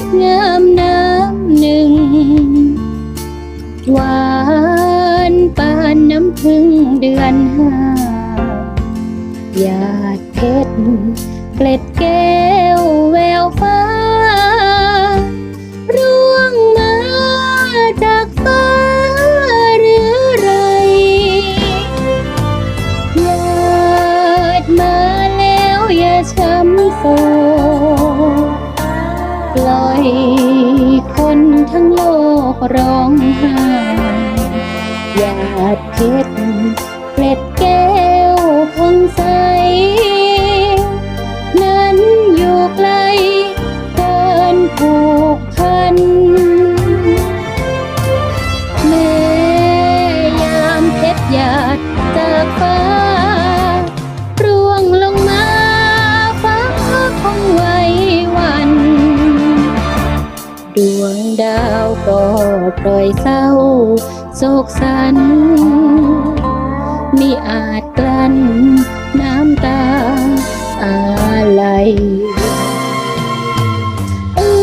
ชรงามน้ำหนึ่ง หวานปานน้ำพึ่งเดือนห้าหยาดเพชรเกล็ดแก้วแววฟ้า ร่วงมาจากฟ้าหรือไรหยาดมาแล้วอย่าช้ำโศ คนทั้งโลกร้องไห้อยากเพช อยเศร้า โศกสันมิอาจกลั้นน้ำตาอะไรเอื้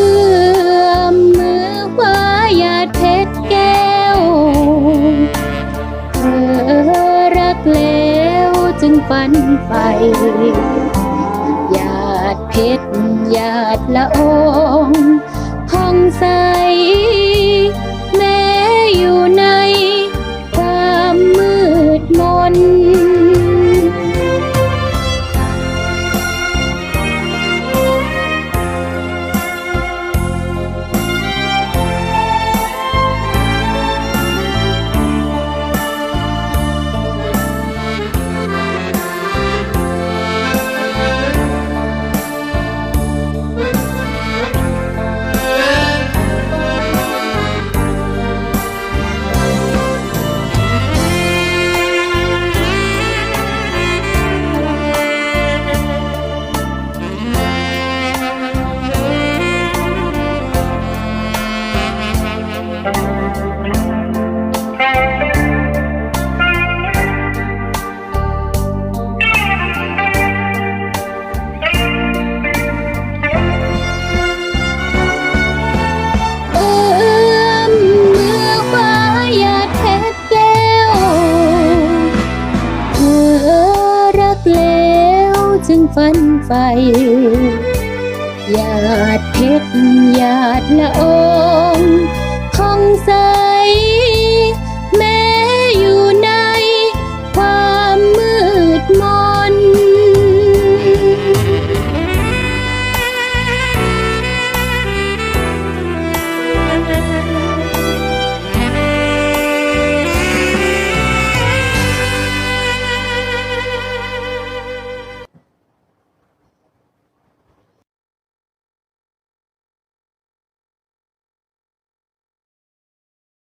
อมมือคว้าหยาดเพชรแก้วเธอรักแล้วจึงฝันไปหยาดเพชรหยาดละออ ไปหยาดเพชรหยาดละองของสา